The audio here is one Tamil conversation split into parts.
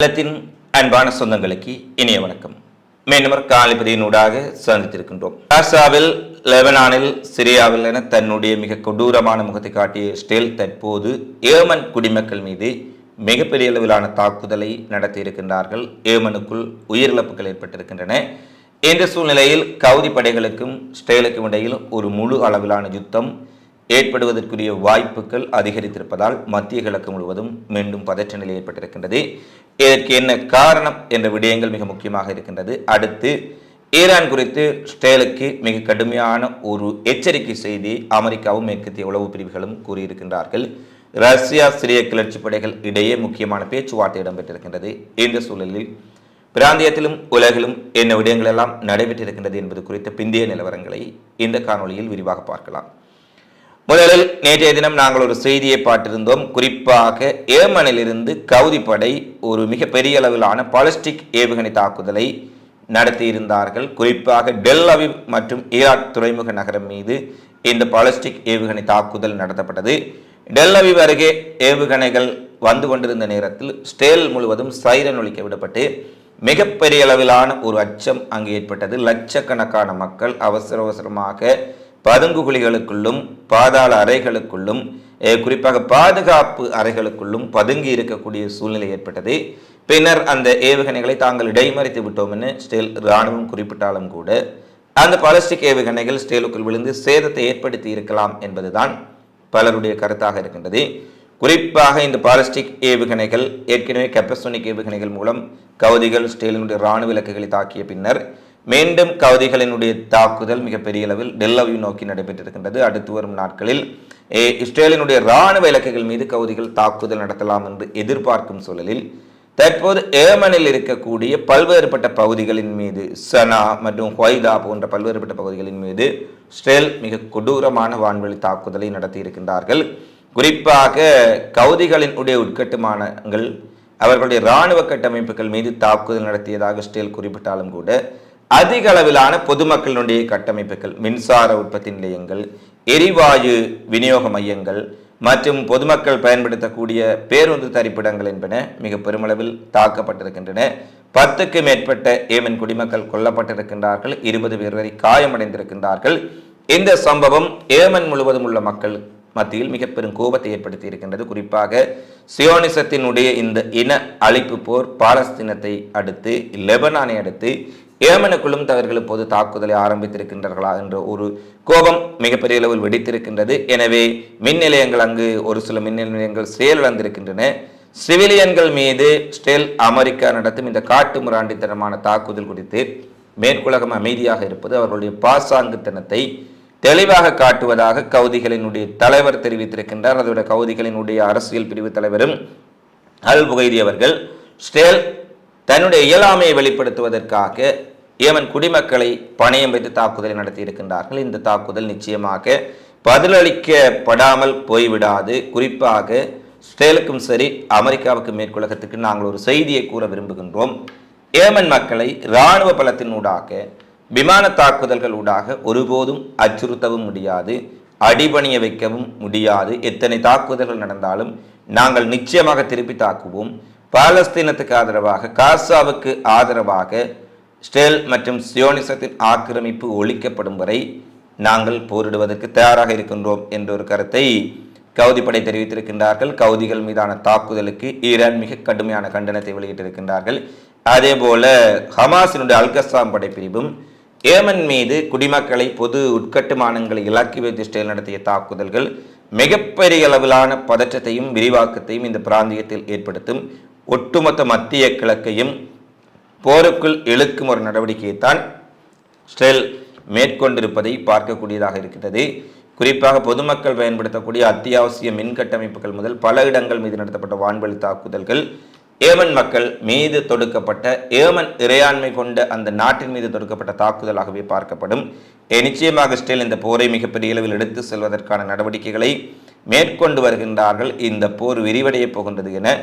இல்லத்தின் அன்பான சொந்தங்களுக்கு இனிய வணக்கம். மீண்டும் காலிபதியினூடாக சந்தித்திருக்கின்றோம். காசாவில் லெபனானில் சிரியாவில் என தன்னுடைய மிக கொடூரமான முகத்தை காட்டிய ஸ்டேல் தற்போது ஏமன் குடிமக்கள் மீது மிகப்பெரிய அளவிலான தாக்குதலை நடத்தியிருக்கின்றார்கள் ஏமனுக்குள் உயிரிழப்புகள் ஏற்பட்டிருக்கின்றன. இந்த சூழ்நிலையில் கவுதி படைகளுக்கும் ஸ்டேலுக்கும் இடையில் ஒரு முழு அளவிலான யுத்தம் ஏற்படுவதற்குரிய வாய்ப்புகள் அதிகரித்திருப்பதால் மத்திய கிழக்கு முழுவதும் மீண்டும் பதற்ற நிலை ஏற்பட்டிருக்கின்றது. இதற்கு என்ன காரணம் என்ற விடயங்கள் மிக முக்கியமாக இருக்கின்றது. அடுத்து ஈரான் குறித்து ஸ்டேலுக்கு மிக கடுமையான ஒரு எச்சரிக்கை செய்தி அமெரிக்காவும் மேற்கத்திய உளவு பிரிவுகளும் கூறியிருக்கின்றார்கள். ரஷ்யா சிரிய கிளர்ச்சி படைகள் இடையே முக்கியமான பேச்சுவார்த்தை இடம்பெற்றிருக்கின்றது. இந்த சூழலில் பிராந்தியத்திலும் உலகிலும் என்ன விடயங்கள் எல்லாம் நடைபெற்றிருக்கின்றது என்பது குறித்த பிந்தைய நிலவரங்களை இந்த காணொளியில் விரிவாக பார்க்கலாம். முதலில் நேற்றைய தினம் நாங்கள் ஒரு செய்தியை பார்த்திருந்தோம். குறிப்பாக ஏமனிலிருந்து கவுதிப்படை ஒரு மிகப்பெரிய அளவிலான பாலிஸ்டிக் ஏவுகணை தாக்குதலை நடத்தியிருந்தார்கள். குறிப்பாக டெல் அவிவ் மற்றும் ஈராக் துறைமுக நகரம் மீது இந்த பாலிஸ்டிக் ஏவுகணை தாக்குதல் நடத்தப்பட்டது. டெல் அவிவ் அருகே ஏவுகணைகள் வந்து கொண்டிருந்த நேரத்தில் ஸ்டேல் முழுவதும் சைரன் ஒழிக்க விடப்பட்டு மிகப்பெரிய அளவிலான ஒரு அச்சம் அங்கு ஏற்பட்டது. லட்சக்கணக்கான மக்கள் அவசர அவசரமாக பதுங்கு குழிகளுக்குள்ளும் பாதாள அறைகளுக்குள்ளும் குறிப்பாக பாதுகாப்பு அறைகளுக்குள்ளும் பதுங்கி இருக்கக்கூடிய சூழ்நிலை ஏற்பட்டது. பின்னர் அந்த ஏவுகணைகளை தாங்கள் இடைமறித்து விட்டோம் என ஸ்டேல் இராணுவம் குறிப்பிட்டாலும் கூட அந்த பாலிஸ்டிக் ஏவுகணைகள் ஸ்டேலுக்குள் விழுந்து சேதத்தை ஏற்படுத்தி இருக்கலாம் என்பதுதான் பலருடைய கருத்தாக இருக்கின்றது. குறிப்பாக இந்த பாலிஸ்டிக் ஏவுகணைகள் ஏற்கனவே கெப்பசோனிக் ஏவுகணைகள் மூலம் கவுதிகள் ஸ்டேலினுடைய இராணுவ இலக்குகளை தாக்கிய பின்னர் மீண்டும் கவுதிகளினுடைய தாக்குதல் மிகப்பெரிய அளவில் டெல்லவியூ நோக்கி நடைபெற்றிருக்கின்றது. அடுத்து வரும் நாட்களில் ஏ, இஸ்ரேலினுடைய இராணுவ இலக்குகள் மீது கவுதிகள் தாக்குதல் நடத்தலாம் என்று எதிர்பார்க்கும் சூழலில் தற்போது ஏமனில் இருக்கக்கூடிய பல்வேறுபட்ட பகுதிகளின் மீது சனா மற்றும் ஹொய்தா போன்ற பல்வேறுபட்ட பகுதிகளின் மீது இஸ்ரேல் மிக கொடூரமான வான்வெளி தாக்குதலை நடத்தியிருக்கின்றார்கள். குறிப்பாக கவுதிகளின் உடைய உட்கட்டுமானங்கள் அவர்களுடைய இராணுவ கட்டமைப்புகள் மீது தாக்குதல் நடத்தியதாக ஸ்டேல் குறிப்பிட்டாலும் கூட அதிக அளவிலான பொதுமக்களினுடைய கட்டமைப்புகள் மின்சார உற்பத்தி நிலையங்கள் எரிவாயு விநியோக மையங்கள் மற்றும் பொதுமக்கள் பயன்படுத்தக்கூடிய பேருந்து தரிப்பிடங்கள் என்பன மிக பெருமளவில் தாக்கப்பட்டிருக்கின்றன. பத்துக்கு மேற்பட்ட ஏமன் குடிமக்கள் கொல்லப்பட்டிருக்கின்றார்கள். இருபது பேர் வரை காயமடைந்திருக்கின்றார்கள். இந்த சம்பவம் ஏமன் முழுவதும் உள்ள மக்கள் மத்தியில் மிக பெரும் கோபத்தை ஏற்படுத்தி இருக்கின்றது குறிப்பாக சியோனிசத்தினுடைய இந்த இன அழிப்பு போர் பாலஸ்தீனத்தை அடுத்து லெபனானை அடுத்து ஏமனுக்குள்ளும் தவர்கள் இப்போது தாக்குதலை ஆரம்பித்திருக்கின்றார்களா என்ற ஒரு கோபம் மிகப்பெரிய அளவில் வெடித்திருக்கின்றது. எனவே மின் நிலையங்கள் அங்கு ஒரு சில மின் நிலையங்கள் செயலிழந்திருக்கின்றன சிவிலியன்கள் மீது ஸ்டெல் அமெரிக்கா நடத்தும் இந்த காட்டு முராண்டித்தனமான தாக்குதல் குறித்து மேற்குலகம் அமைதியாக இருப்பது அவர்களுடைய பாசாங்குத்தனத்தை தெளிவாக காட்டுவதாக கவுதிகளினுடைய தலைவர் தெரிவித்திருக்கின்றார். அதோட கவுதிகளினுடைய அரசியல் பிரிவு தலைவரும் அல் புகைதி அவர்கள் ஸ்டேல் தன்னுடைய இயலாமையை வெளிப்படுத்துவதற்காக ஏமன் குடிமக்களை பணையம் வைத்து தாக்குதலை நடத்தியிருக்கின்றார்கள். இந்த தாக்குதல் நிச்சயமாக பதிலளிக்கப்படாமல் போய்விடாது. குறிப்பாக ஸ்டேலுக்கும் சரி அமெரிக்காவுக்கும் மேற்குலகத்துக்கு நாங்கள் ஒரு செய்தியை கூற விரும்புகின்றோம். ஏமன் மக்களை இராணுவ பலத்தின் ஊடாக விமான தாக்குதல்கள் ஊடாக ஒருபோதும் அச்சுறுத்தவும் முடியாது அடிபணிய வைக்கவும் முடியாது. எத்தனை தாக்குதல்கள் நடந்தாலும் நாங்கள் நிச்சயமாக திருப்பி தாக்குவோம். பாலஸ்தீனத்துக்கு ஆதரவாக காசாவுக்கு ஆதரவாக ஸ்டேல் மற்றும் சியோனிசத்தின் ஆக்கிரமிப்பு ஒழிக்கப்படும் வரை நாங்கள் போரிடுவதற்கு தயாராக இருக்கின்றோம் என்ற ஒரு கருத்தை கவுதி படை தெரிவித்திருக்கின்றார்கள். கவுதிகள் மீதான தாக்குதலுக்கு ஈரான் மிக கடுமையான கண்டனத்தை வெளியிட்டிருக்கின்றார்கள். அதே போல ஹமாஸினுடைய அல்கசாம் படைப்பிரிவும் ஏமன் மீது குடிமக்களை பொது உட்கட்டுமானங்களை இலக்கி வைத்து இஸ்ரேல் நடத்திய தாக்குதல்கள் மிகப்பெரிய அளவிலான பதற்றத்தையும் விரிவாக்கத்தையும் இந்த பிராந்தியத்தில் ஏற்படுத்தும். ஒட்டுமொத்த மத்திய கிழக்கையும் போருக்குள் இழுக்கும் ஒரு நடவடிக்கையைத்தான் ஸ்டெல் மேற்கொண்டிருப்பதை பார்க்கக்கூடியதாக இருக்கிறது குறிப்பாக பொதுமக்கள் பயன்படுத்தக்கூடிய அத்தியாவசிய மின் கட்டமைப்புகள் முதல் பல இடங்கள் மீது நடத்தப்பட்ட வான்வழி தாக்குதல்கள் ஏமன் மக்கள் மீது தொடுக்கப்பட்ட ஏமன் இறையாண்மை கொண்ட அந்த நாட்டின் மீது தொடுக்கப்பட்ட தாக்குதலாகவே பார்க்கப்படும். நிச்சயமாக ஸ்டேல் இந்த போரை மிகப்பெரிய அளவில் எடுத்து செல்வதற்கான நடவடிக்கைகளை மேற்கொண்டு வருகின்றார்கள். இந்த போர் விரிவடையப் போகின்றது என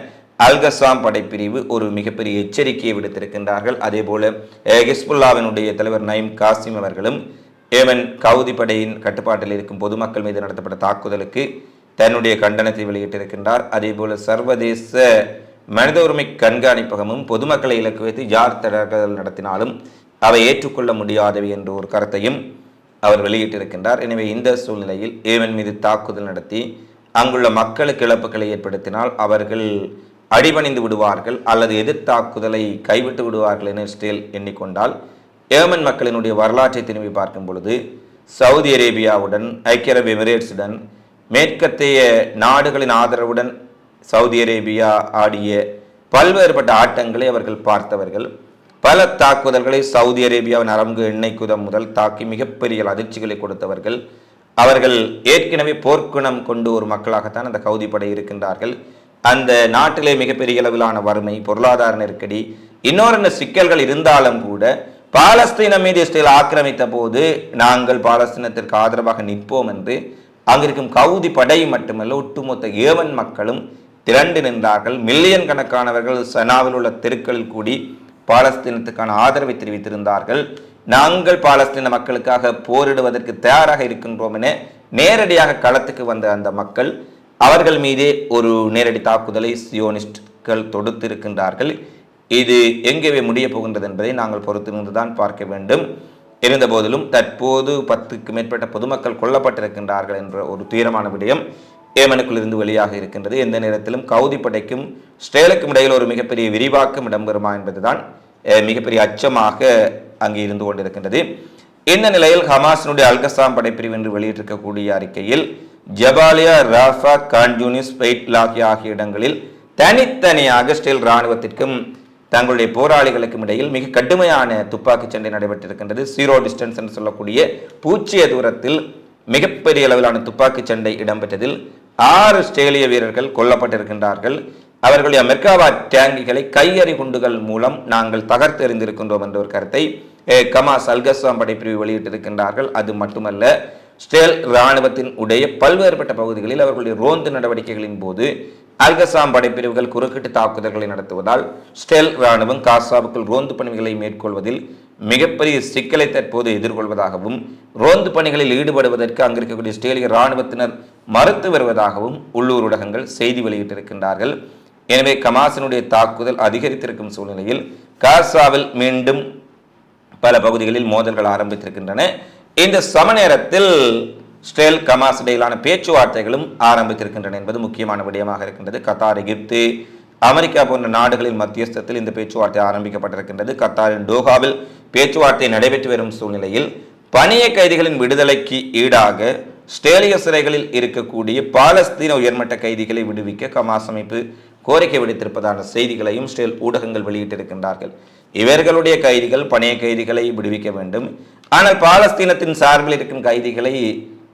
அல்கசாம் படைப்பிரிவு ஒரு மிகப்பெரிய எச்சரிக்கையை விடுத்திருக்கின்றார்கள். அதே போல ஹிஸ்புல்லாவினுடைய தலைவர் நயீம் காசிம் அவர்களும் ஏமன் கவுதி படையின் கட்டுப்பாட்டில் இருக்கும் பொதுமக்கள் மீது நடத்தப்பட்ட தாக்குதலுக்கு தன்னுடைய கண்டனத்தை வெளியிட்டிருக்கின்றார். அதேபோல சர்வதேச மனித உரிமை கண்காணிப்பகமும் பொதுமக்களை இலக்கு வைத்து யார் தடர்கள் நடத்தினாலும் அவை ஏற்றுக்கொள்ள முடியாதவை என்ற ஒரு கருத்தையும் அவர் வெளியிட்டிருக்கின்றார். எனவே இந்த சூழ்நிலையில் ஏமன் மீது தாக்குதல் நடத்தி அங்குள்ள மக்களுக்கு இழப்புகளை ஏற்படுத்தினால் அவர்கள் அடிபணிந்து விடுவார்கள் அல்லது எதிர்த்தாக்குதலை கைவிட்டு விடுவார்கள் என இஸ்ரேல் எண்ணிக்கொண்டால் ஏமன் மக்களினுடைய வரலாற்றை திரும்பி பார்க்கும் பொழுது சவுதி அரேபியாவுடன் ஐக்கிய அரபு எமிரேட்ஸுடன் மேற்கத்தைய நாடுகளின் ஆதரவுடன் சவுதி அரேபியா ஆடிய பல்வேறுபட்ட ஆட்டங்களை அவர்கள் பார்த்தவர்கள் பல தாக்குதல்களை சவுதி அரேபியாவின் அரங்கு எண்ணெய் குதம் முதல் தாக்கி மிகப்பெரிய அதிர்ச்சிகளை கொடுத்தவர்கள் அவர்கள் ஏற்கனவே போர்க்குணம் கொண்டு ஒரு மக்களாகத்தான் அந்த கவுதி படை இருக்கின்றார்கள். அந்த நாட்டிலே மிகப்பெரிய அளவிலான வறுமை பொருளாதார நெருக்கடி இன்னொரு சிக்கல்கள் இருந்தாலும் கூட பாலஸ்தீனம் மீது இஸ்ரேல் ஆக்கிரமித்த போது நாங்கள் பாலஸ்தீனத்திற்கு ஆதரவாக நிற்போம் என்று அங்கிருக்கும் கவுதி படை மட்டுமல்ல ஒட்டுமொத்த ஏவன் மக்களும் திரண்டு நின்றார்கள். மில்லியன் கணக்கானவர்கள் சனாவில் உள்ள தெருக்களில் கூடி பாலஸ்தீனத்துக்கான ஆதரவை தெரிவித்திருந்தார்கள். நாங்கள் பாலஸ்தீன மக்களுக்காக போரிடுவதற்கு தயாராக இருக்கின்றோம் என நேரடியாக களத்துக்கு வந்த அந்த மக்கள் அவர்கள் மீதே ஒரு நேரடி தாக்குதலை சியோனிஸ்ட்கள் தொடுத்திருக்கின்றார்கள். இது எங்கேவே முடிய போகின்றது என்பதை நாங்கள் பொறுத்திருந்து தான் பார்க்க வேண்டும். இருந்தபோதிலும் தற்போது பத்துக்கு மேற்பட்ட பொதுமக்கள் கொல்லப்பட்டிருக்கின்றார்கள் என்ற ஒரு துயரமான விடயம் ஏமனுக்குள் இருந்து வெளியாக இருக்கின்றது. எந்த நேரத்திலும் கவுதி படைக்கும் ஸ்ட்ரேலுக்கும் இடையில் ஒரு மிகப்பெரிய விரிவாக்கம் இடம்பெறுமா என்பதுதான் மிகப்பெரிய அச்சமாக அங்கே இருந்து கொண்டிருக்கின்றது. இந்த நிலையில் ஹமாஸினுடைய அல்கசாம் படைப்பிரிவு என்று வெளியிட்டிருக்கக்கூடிய அறிக்கையில் ஜபாலியா ராஃபா கான்ஜூனிஸ் பெய்ட்லாகி ஆகிய இடங்களில் தனித்தனியாக ஸ்டீல் இராணுவத்திற்கும் தங்களுடைய போராளிகளுக்கும் இடையில் மிக கடுமையான துப்பாக்கி சண்டை நடைபெற்றிருக்கின்றது. சீரோ டிஸ்டன்ஸ் என்று சொல்லக்கூடிய பூச்சிய தூரத்தில் மிகப்பெரிய அளவிலான துப்பாக்கி சண்டை இடம்பெற்றதில் ஆறு ஸ்டேலிய வீரர்கள் கொல்லப்பட்டிருக்கின்றார்கள். அவர்களுடைய மெர்காவா டேங்கிகளை கையறி குண்டுகள் மூலம் நாங்கள் தகர்த்து எறிந்திருக்கின்றோம் என்ற ஒரு கருத்தை கமா கமாஸ் படைப்பிரிவு வெளியிட்டிருக்கின்றார்கள். அது மட்டுமல்ல ஸ்டேல் இராணுவத்தின் உடைய பல்வேறுபட்ட பகுதிகளில் அவர்களுடைய ரோந்து நடவடிக்கைகளின் போது அல்கசாம் படைப்பிரிவுகள் குறுக்கிட்டு தாக்குதல்களை நடத்துவதால் ஸ்டெல் இராணுவம் காசாவுக்குள் ரோந்து பணிகளை மேற்கொள்வதில் மிகப்பெரிய சிக்கலை தற்போது எதிர்கொள்வதாகவும் ரோந்து பணிகளில் ஈடுபடுவதற்கு அங்கிருக்கக்கூடிய ஸ்டேலிய இராணுவத்தினர் மறுத்து வருவதாகவும் உள்ளூர் ஊடகங்கள் செய்தி வெளியிட்டிருக்கின்றார்கள். எனவே கமாசினுடைய தாக்குதல் அதிகரித்திருக்கும் சூழ்நிலையில் காசாவில் மீண்டும் பல பகுதிகளில் மோதல்கள் ஆரம்பித்திருக்கின்றன. இந்த சம நேரத்தில் ஸ்டேல் கமாஸ் இடையிலான பேச்சுவார்த்தைகளும் ஆரம்பித்திருக்கின்றன என்பது முக்கியமான விடயமாக இருக்கின்றது. கத்தார் எகிப்து அமெரிக்கா போன்ற நாடுகளின் மத்தியஸ்தத்தில் இந்த பேச்சுவார்த்தை ஆரம்பிக்கப்பட்டிருக்கின்றது. கத்தாரின் டோஹாவில் பேச்சுவார்த்தை நடைபெற்று வரும் சூழ்நிலையில் பணிய கைதிகளின் விடுதலைக்கு ஈடாக ஸ்டேலிய சிறைகளில் இருக்கக்கூடிய பாலஸ்தீன உயர்மட்ட கைதிகளை விடுவிக்க கமாஸ் அமைப்பு கோரிக்கை விடுத்திருப்பதான செய்திகளையும் ஸ்டேல் ஊடகங்கள் வெளியிட்டிருக்கின்றார்கள். இவர்களுடைய கைதிகள் பணைய கைதிகளை விடுவிக்க வேண்டும். ஆனால் பாலஸ்தீனத்தின் சார்பில் இருக்கும் கைதிகளை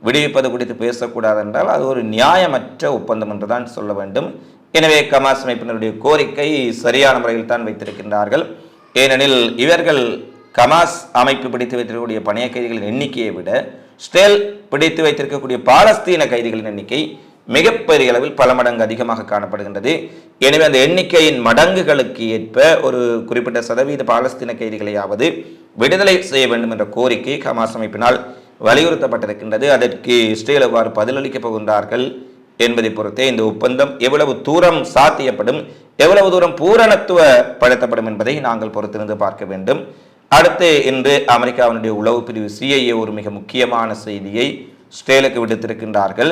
விடுவிப்பது குறித்து பேசக்கூடாது என்றால் அது ஒரு நியாயமற்ற ஒப்பந்தம் என்றுதான் சொல்ல வேண்டும். எனவே கமாஸ் அமைப்பினருடைய கோரிக்கை சரியான முறையில் தான் வைத்திருக்கின்றார்கள். ஏனெனில் இவர்கள் கமாஸ் அமைப்பு பிடித்து வைத்திருக்கக்கூடிய பணைய கைதிகளின் எண்ணிக்கையை விட ஸ்டேல் பிடித்து வைத்திருக்கக்கூடிய பாலஸ்தீன கைதிகளின் எண்ணிக்கை மிகப்பெரிய அளவில் பல மடங்கு அதிகமாக காணப்படுகின்றது. எனவே அந்த எண்ணிக்கையின் மடங்குகளுக்கு ஏற்ப ஒரு குறிப்பிட்ட சதவீத பாலஸ்தீன கைதிகளையாவது விடுதலை செய்ய வேண்டும் என்ற கோரிக்கை ஹமாஸ் அமைப்பினால் வலியுறுத்தப்பட்டிருக்கின்றது. அதற்கு இஸ்ரேல் எவ்வாறு பதிலளிக்கப் போகின்றார்கள்? என்பதை பொறுத்தே இந்த ஒப்பந்தம் எவ்வளவு தூரம் சாத்தியப்படும் எவ்வளவு தூரம் பூரணத்துவப்படுத்தப்படும் என்பதை நாங்கள் பொறுத்திருந்து பார்க்க வேண்டும். அடுத்து இன்று அமெரிக்காவினுடைய உளவு பிரிவு சிஐஏ ஒரு மிக முக்கியமான செய்தியை ஸ்டேலுக்கு விடுத்திருக்கின்றார்கள்.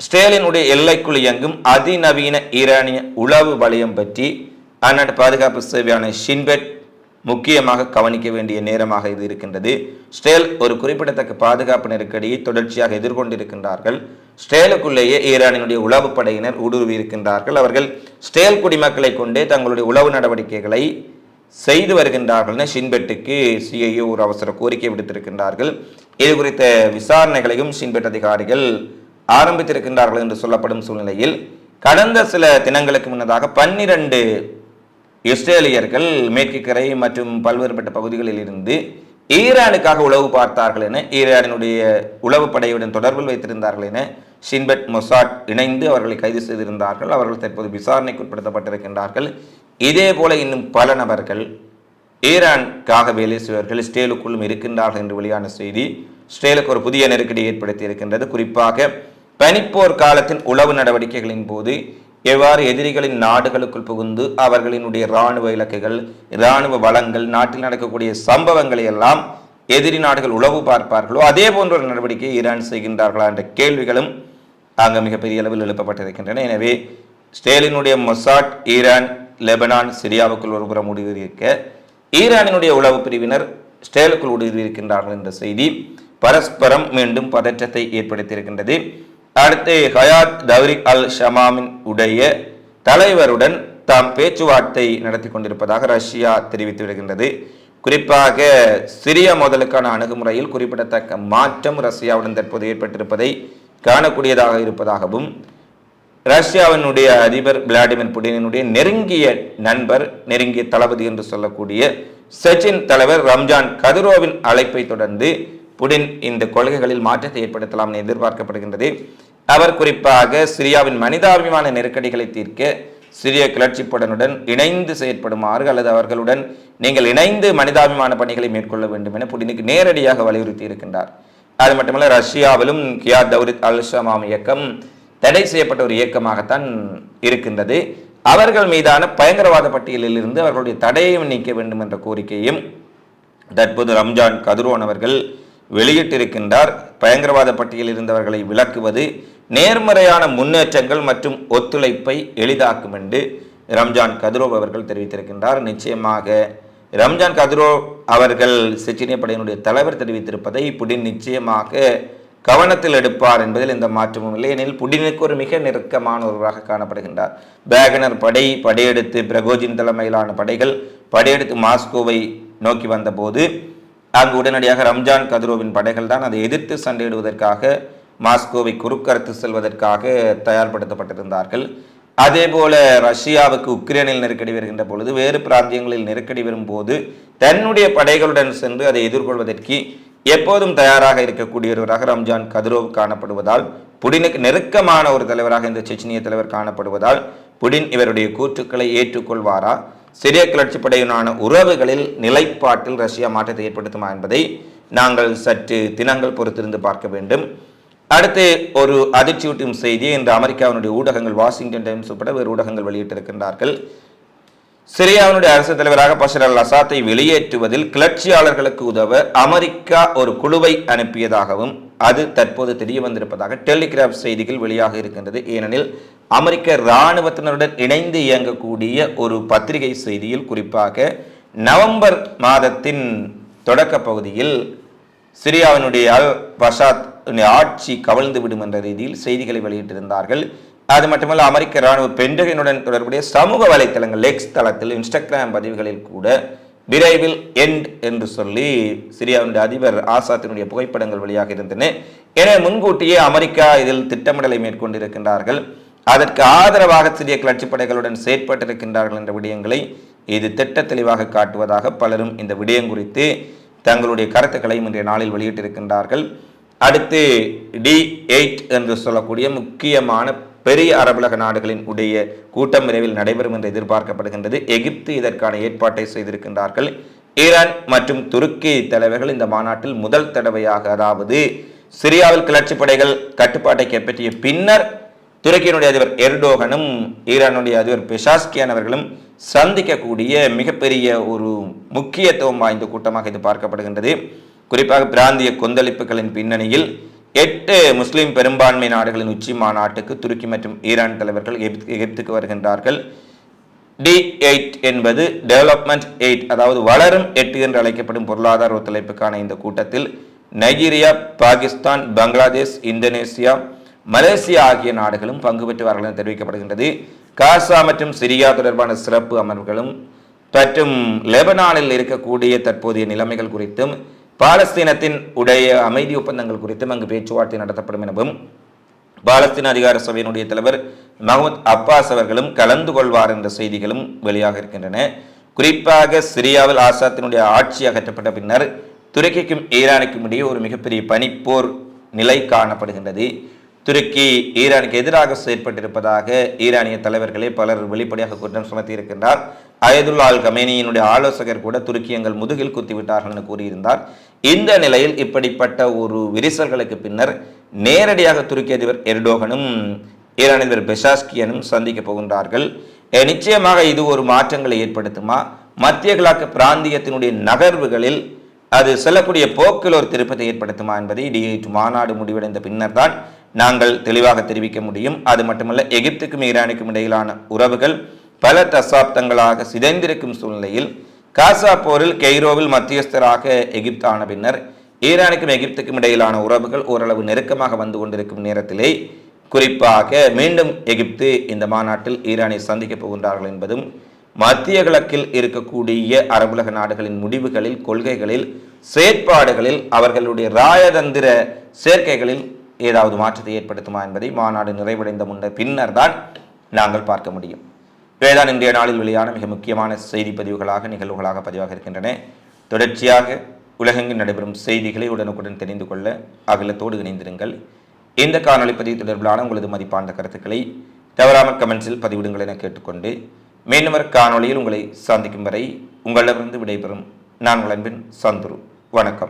ஸ்டேலினுடைய எல்லைக்குள் இயங்கும் அதிநவீன ஈரானிய உளவு வலயம் பற்றி அந்நாட்டு பாதுகாப்பு சேவையான ஷின்பெட் முக்கியமாக கவனிக்க வேண்டிய நேரமாக இது இருக்கின்றது. ஸ்டேல் ஒரு குறிப்பிடத்தக்க பாதுகாப்பு நெருக்கடியை தொடர்ச்சியாக எதிர்கொண்டிருக்கின்றார்கள். ஸ்டேலுக்குள்ளேயே ஈரானினுடைய உளவு படையினர் ஊடுருவி இருக்கின்றார்கள். அவர்கள் ஸ்டேல் குடிமக்களை கொண்டே தங்களுடைய உளவு நடவடிக்கைகளை செய்து வருகின்றார்கள் ஷின்பெட்டுக்கு சிஐஏ ஒரு அவசர கோரிக்கை விடுத்திருக்கின்றார்கள். இது குறித்த விசாரணைகளையும் ஷின்பெட் அதிகாரிகள் ஆரம்பித்திருக்கின்றார்கள் என்று சொல்லப்படும் சூழ்நிலையில் கடந்த சில தினங்களுக்கு முன்னதாக பன்னிரண்டு இஸ்ரேலியர்கள் மேற்கு கரை மற்றும் பல்வேறுபட்ட பகுதிகளில் இருந்து ஈரானுக்காக உளவு பார்த்தார்கள் என ஈரானுடைய உளவு படையுடன் தொடர்பில் வைத்திருந்தார்கள் என ஷின்பெட் மொசாட் இணைந்து அவர்களை கைது செய்திருந்தார்கள். அவர்கள் தற்போது விசாரணைக்கு உட்படுத்தப்பட்டிருக்கின்றார்கள். இதே போல இன்னும் பல நபர்கள் ஈரானுக்காக வேலை செய்வர்கள் ஸ்டேலுக்குள்ளும் இருக்கின்றார்கள் என்று வெளியான செய்தி ஸ்டேலுக்கு ஒரு புதிய நெருக்கடி ஏற்படுத்தி இருக்கின்றது. குறிப்பாக பனிப்போர் காலத்தின் உளவு நடவடிக்கைகளின் போது எவ்வாறு எதிரிகளின் நாடுகளுக்குள் புகுந்து அவர்களினுடைய இராணுவ இலக்குகள் இராணுவ வளங்கள் நாட்டில் நடக்கக்கூடிய சம்பவங்களை எல்லாம் எதிரி நாடுகள் உளவு பார்ப்பார்களோ அதே போன்ற ஒரு நடவடிக்கையை ஈரான் செய்கின்றார்களா என்ற கேள்விகளும் அங்கு மிகப்பெரிய அளவில் எழுப்பப்பட்டிருக்கின்றன. எனவே ஸ்டேலினுடைய மொசாட் ஈரான் லெபனான் சிரியாவுக்குள் ஒருபுறம் ஊடுருவியிருக்க ஈரானினுடைய உளவு பிரிவினர் ஸ்டேலுக்குள் ஊடுருவியிருக்கின்றார்கள் என்ற செய்தி பரஸ்பரம் மீண்டும் பதற்றத்தை ஏற்படுத்தியிருக்கின்றது. அடுத்து ஹயாத் தௌரி அல் ஷமாமின் உடைய தலைவருடன் தாம் பேச்சுவார்த்தை நடத்தி கொண்டிருப்பதாக ரஷ்யா தெரிவித்து வருகின்றது குறிப்பாக சிரிய மோதலுக்கான அணுகுமுறையில் குறிப்பிடத்தக்க மாற்றம் ரஷ்யாவுடன் தற்போது ஏற்பட்டிருப்பதை காணக்கூடியதாக இருப்பதாகவும் ரஷ்யாவினுடைய அதிபர் விளாடிமிர் புடினினுடைய நெருங்கிய நண்பர் நெருங்கிய தளபதி என்று சொல்லக்கூடிய சச்சின் தலைவர் ரம்ஜான் கதிரோவின் அழைப்பை தொடர்ந்து புடின் இந்த கொள்கைகளில் மாற்றத்தை ஏற்படுத்தலாம் என எதிர்பார்க்கப்படுகின்றது. அவர் குறிப்பாக சிரியாவின் மனிதாபிமான நெருக்கடிகளை தீர்க்க சிரிய கிளர்ச்சிப்படனுடன் இணைந்து செயற்படுமாறு அல்லது அவர்களுடன் நீங்கள் இணைந்து மனிதாபிமான பணிகளை மேற்கொள்ள வேண்டும் என புடினுக்கு நேரடியாக வலியுறுத்தி இருக்கின்றார். அது மட்டுமல்ல ரஷ்யாவிலும் கியா தௌரித் அல் ஷமாம் இயக்கம் தடை செய்யப்பட்ட ஒரு இயக்கமாகத்தான் இருக்கின்றது. அவர்கள் மீதான பயங்கரவாத பட்டியலில் இருந்து அவர்களுடைய தடையையும் நீக்க வேண்டும் என்ற கோரிக்கையும் தற்போது ரம்ஜான் கதிரோன் அவர்கள் வெளியிட்டிருக்கின்றார். பயங்கரவாத பட்டியலில் இருந்தவர்களை விளக்குவது நேர்மறையான முன்னேற்றங்கள் மற்றும் ஒத்துழைப்பை எளிதாக்கும் என்று ரம்ஜான் கதிரோவ் அவர்கள் தெரிவித்திருக்கின்றார். நிச்சயமாக ரம்ஜான் கதிரோ அவர்கள் செச்சினிய படையினுடைய தலைவர் தெரிவித்திருப்பதை புடின் நிச்சயமாக கவனத்தில் எடுப்பார் என்பதில் எந்த மாற்றமும் இல்லை. எனில் புடினுக்கு ஒரு மிக நெருக்கமான ஒருவராக காணப்படுகின்றார். பேகனர் படை படையெடுத்து பிரகோஜின் தலைமையிலான படைகள் படையெடுத்து மாஸ்கோவை நோக்கி வந்தபோது அங்கு உடனடியாக ரம்ஜான் கதிரோவின் படைகள் தான் அதை எதிர்த்து சண்டையிடுவதற்காக மாஸ்கோவை குறுக்கறுத்து செல்வதற்காக தயார்படுத்தப்பட்டிருந்தார்கள். அதே போல ரஷ்யாவுக்கு உக்ரைனில் நெருக்கடி வருகின்ற பொழுது வேறு பிராந்தியங்களில் நெருக்கடி வரும்போது தன்னுடைய படைகளுடன் சென்று அதை எதிர்கொள்வதற்கு எப்போதும் தயாராக இருக்கக்கூடியவராக ரம்ஜான் கதிரோவ் காணப்படுவதால் புடினுக்கு நெருக்கமான ஒரு தலைவராக இந்த செச்சினிய தலைவர் காணப்படுவதால் புடின் இவருடைய கூற்றுக்களை ஏற்றுக்கொள்வாரா? சிறிய கிளர்ச்சி படையினான உறவுகளில் நிலைப்பாட்டில் ரஷ்யா மாற்றத்தை ஏற்படுத்துமா என்பதை நாங்கள் சற்று தினங்கள் பொறுத்திருந்து பார்க்க வேண்டும். அடுத்து ஒரு அதிர்ச்சியூட்டும் செய்தியை இந்த அமெரிக்காவினுடைய ஊடகங்கள் வாஷிங்டன் டைம்ஸ் உட்பட வேறு ஊடகங்கள் வெளியிட்டிருக்கின்றார்கள். சிரியாவினுடைய அரசு தலைவராக பஷர் அல் அசாத்தை வெளியேற்றுவதில் கிளர்ச்சியாளர்களுக்கு உதவ அமெரிக்கா ஒரு குழுவை அனுப்பியதாகவும் அது தற்போது தெரிய வந்திருப்பதாக டெலிகிராப் செய்திகள் வெளியாக இருக்கின்றது. ஏனெனில் அமெரிக்க இராணுவத்தினருடன் இணைந்து இயங்கக்கூடிய ஒரு பத்திரிகை செய்தியில் குறிப்பாக நவம்பர் மாதத்தின் தொடக்க பகுதியில் சிரியாவினுடைய அல் பஷாத் ஆட்சி கவிழ்ந்து விடும் என்ற ரீதியில் செய்திகளை வெளியிட்டிருந்தார்கள். அது மட்டுமல்ல அமெரிக்க ராணுவ பெண்டகனுடன் தொடர்புடைய சமூக வலைத்தளங்கள் லெக்ஸ் தளத்தில் இன்ஸ்டாகிராம் பதிவுகளில் கூட விரைவில் எண்ட் என்று சொல்லி சிரியாவுடைய அதிபர் ஆசாத்தினுடைய புகைப்படங்கள் வெளியாக இருந்தன. என முன்கூட்டியே அமெரிக்கா இதில் திட்டமிடலை மேற்கொண்டிருக்கின்றார்கள். அதற்கு ஆதரவாக சிறிய கிளர்ச்சி படைகளுடன் செயற்பட்டிருக்கின்றார்கள் என்ற விடயங்களை இது திட்ட தெளிவாக காட்டுவதாக பலரும் இந்த விடயம் குறித்து தங்களுடைய கருத்துக்களை இன்றைய நாளில் வெளியிட்டிருக்கின்றார்கள். அடுத்து டி எயிட் என்று சொல்லக்கூடிய முக்கியமான பெரிய அரபுலக நாடுகளின் உடைய கூட்டம் விரைவில் நடைபெறும் என்று எதிர்பார்க்கப்படுகின்றது. எகிப்து இதற்கான ஏற்பாட்டை செய்திருக்கின்றார்கள். ஈரான் மற்றும் துருக்கி தலைவர்கள் இந்த மாநாட்டில் முதல் தடவையாக அதாவது சிரியாவில் கிளர்ச்சி படைகள் கட்டுப்பாட்டை கைப்பற்றிய பின்னர் துருக்கியினுடைய அதிபர் எர்டோகனும் ஈரானுடைய அதிபர் பெஷாஸ்கியான் அவர்களும் சந்திக்கக்கூடிய மிகப்பெரிய ஒரு முக்கியத்துவம் வாய்ந்த கூட்டமாக இது பார்க்கப்படுகின்றது. குறிப்பாக பிராந்திய கொந்தளிப்புகளின் பின்னணியில் எட்டு முஸ்லீம் பெரும்பான்மை நாடுகளின் உச்சி மாநாட்டுக்கு துருக்கி மற்றும் ஈரான் தலைவர்கள் எகிப்துக்கு வருகின்றார்கள். டி எயிட் என்பது டெவலப்மெண்ட் எயிட் அதாவது வளரும் எட்டு என்று அழைக்கப்படும் பொருளாதார ஒத்துழைப்புக்கான இந்த கூட்டத்தில் Nigeria Pakistan Bangladesh Indonesia Malaysia ஆகிய நாடுகளும் பங்கு பெற்றுவார்கள் என தெரிவிக்கப்படுகின்றது. காசா மற்றும் சிரியா தொடர்பான சிறப்பு அமர்வுகளும் மற்றும் லெபனானில் இருக்கக்கூடிய தற்போதைய நிலைமைகள் குறித்தும் பாலஸ்தீனத்தின் உடைய அமைதி ஒப்பந்தங்கள் குறித்தும் அங்கு பேச்சுவார்த்தை நடத்தப்படும் எனவும் பாலஸ்தீன அதிகார சபையினுடைய தலைவர் மஹமூத் அப்பாஸ் அவர்களும் கலந்து கொள்வார் என்ற செய்திகளும் வெளியாக இருக்கின்றன. குறிப்பாக சிரியாவில் ஆசாத்தினுடைய ஆட்சி அகற்றப்பட்ட பின்னர் துருக்கிக்கும் ஈரானுக்கும் இடையே ஒரு மிகப்பெரிய பனிப்போர் நிலை காணப்படுகின்றது. துருக்கி ஈரானுக்கு எதிராக செயற்பட்டிருப்பதாக ஈரானிய தலைவர்களே பலர் வெளிப்படையாக குற்றம் சுமத்தியிருக்கின்றார். அயதுல்லா அல் கமேனியினுடைய ஆலோசகர் கூட துருக்கி எங்கள் முதுகில் குத்திவிட்டார்கள் என கூறியிருந்தார். இந்த நிலையில் இப்படிப்பட்ட ஒரு விரிசல்களுக்கு பின்னர் நேரடியாக துருக்கி அதிபர் எர்டோகனும் ஈரான் அதிபர் பெஷாஸ்கியனும் சந்திக்க போகின்றார்கள். நிச்சயமாக இது ஒரு மாற்றங்களை ஏற்படுத்துமா? மத்திய கிழக்கு பிராந்தியத்தினுடைய நகர்வுகளில் அது செல்லக்கூடிய போக்கில் ஒரு திருப்பத்தை ஏற்படுத்துமா என்பதை டிஎச் மாநாடு முடிவடைந்த பின்னர் தான் நாங்கள் தெளிவாக தெரிவிக்க முடியும். அது மட்டுமல்ல எகிப்துக்கும் ஈரானுக்கும் இடையிலான உறவுகள் பல தசாப்தங்களாக சிதைந்திருக்கும் சூழ்நிலையில் காசா போரில் கெய்ரோவில் மத்தியஸ்தராக எகிப்து ஆன பின்னர் ஈரானுக்கும் எகிப்துக்கும் இடையிலான உறவுகள் ஓரளவு நெருக்கமாக வந்து கொண்டிருக்கும் நேரத்திலே குறிப்பாக மீண்டும் எகிப்து இந்த மாநாட்டில் ஈரானை சந்திக்கப் போகின்றார்கள் என்பதும் மத்திய கிழக்கில் இருக்கக்கூடிய அரபுலக நாடுகளின் முடிவுகளில் கொள்கைகளில் செயற்பாடுகளில் அவர்களுடைய ராயதந்திர சேர்க்கைகளில் ஏதாவது மாற்றத்தை ஏற்படுத்துமா என்பதை மாநாடு நிறைவடைந்த முன்னர் பின்னர் தான் நாங்கள் பார்க்க முடியும். வேதான் இன்றைய நாளில் வெளியான மிக முக்கியமான செய்தி பதிவுகளாக நிகழ்வுகளாக பதிவாக இருக்கின்றன. தொடர்ச்சியாக உலகெங்கு நடைபெறும் செய்திகளை உடனுக்குடன் தெரிந்து கொள்ள அகிலத்தோடு இணைந்திருங்கள். இந்த காணொளி பதிவு தொடர்பிலான உங்களது மதிப்பான கருத்துக்களை தவறாமல் கமெண்ட்ஸில் பதிவிடுங்கள் என கேட்டுக்கொண்டு மீண்டும் ஒரு காணொளியில் உங்களை சந்திக்கும் வரை உங்களிடமிருந்து விடைபெறும் நான் அன்பின் சந்துரு. வணக்கம்.